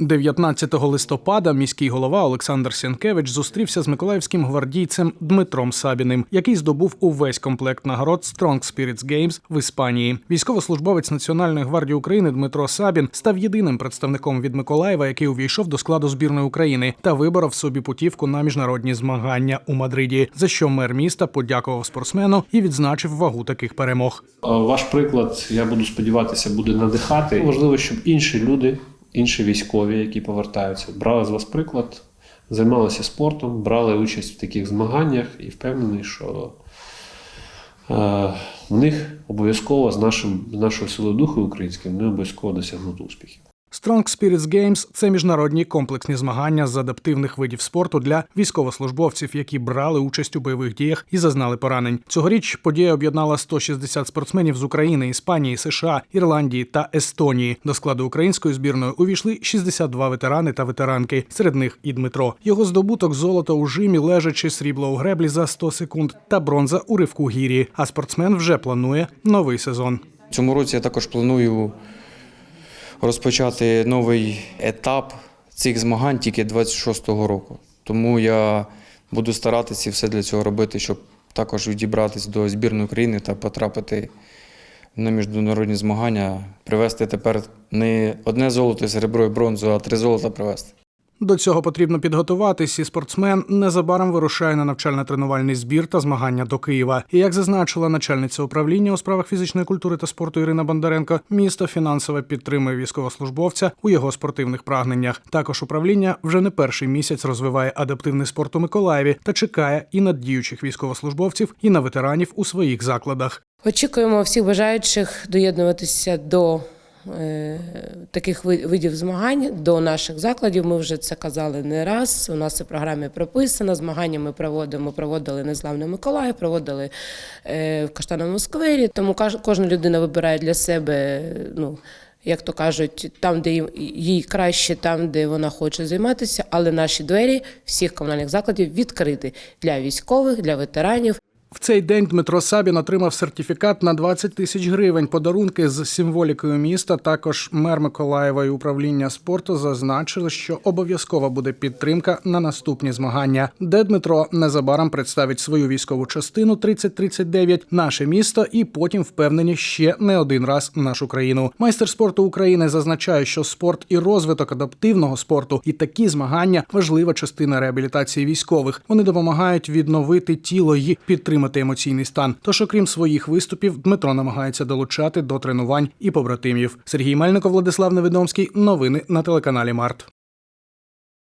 19 листопада міський голова Олександр Сянкевич зустрівся з миколаївським гвардійцем Дмитром Сабіним, який здобув увесь комплект нагород Strong Spirits Games в Іспанії. Військовослужбовець Національної гвардії України Дмитро Сабін став єдиним представником від Миколаєва, який увійшов до складу збірної України та виборов собі путівку на міжнародні змагання у Мадриді. За що мер міста подякував спортсмену і відзначив вагу таких перемог. Ваш приклад, я буду сподіватися, буде надихати. Важливо, щоб інші люди, інші військові, які повертаються, брали з вас приклад, займалися спортом, брали участь в таких змаганнях і впевнений, що е, в них обов'язково з, нашим, з нашою силою духу українським вони обов'язково досягнуть успіхів. Strong Spirits Games – це міжнародні комплексні змагання з адаптивних видів спорту для військовослужбовців, які брали участь у бойових діях і зазнали поранень. Цьогоріч подія об'єднала 160 спортсменів з України, Іспанії, США, Ірландії та Естонії. До складу української збірної увійшли 62 ветерани та ветеранки. Серед них і Дмитро. Його здобуток золото у жимі, лежачи срібло у греблі за 100 секунд та бронза у ривку гірі. А спортсмен вже планує новий сезон. Цьому році я також планую розпочати новий етап цих змагань тільки 26-го року. Тому я буду старатися все для цього робити, щоб також відібратись до збірної України та потрапити на міжнародні змагання, привезти тепер не одне золото, серебро і бронзу, а три золота привезти. До цього потрібно підготуватись, і спортсмен незабаром вирушає на навчально-тренувальний збір та змагання до Києва. І як зазначила начальниця управління у справах фізичної культури та спорту Ірина Бондаренко, місто фінансово підтримує військовослужбовця у його спортивних прагненнях. Також управління вже не перший місяць розвиває адаптивний спорт у Миколаєві та чекає і на діючих військовослужбовців, і на ветеранів у своїх закладах. Очікуємо всіх бажаючих доєднуватися до таких ви- видів змагань, до наших закладів. Ми вже це казали не раз. У нас у програмі прописано. Змагання ми проводимо, проводили Незламний Миколаїв, проводили е, в Каштановому сквері. Тому кожна людина вибирає для себе. Ну, як то кажуть, там, де їй краще, там, де вона хоче займатися, але наші двері всіх комунальних закладів відкриті для військових, для ветеранів. В цей день Дмитро Сабін отримав сертифікат на 20 тисяч гривень. Подарунки з символікою міста. Також мер Миколаєва і управління спорту зазначили, що обов'язкова буде підтримка на наступні змагання, де Дмитро незабаром представить свою військову частину 3039, наше місто, і потім впевнені ще не один раз нашу країну. Майстер спорту України зазначає, що спорт і розвиток адаптивного спорту і такі змагання важлива частина реабілітації військових. Вони допомагають відновити тіло і підтримати емоційний стан. Тож, окрім своїх виступів, Дмитро намагається долучати до тренувань і побратимів. Сергій Мельников, Владислав Невідомський. Новини на телеканалі Март.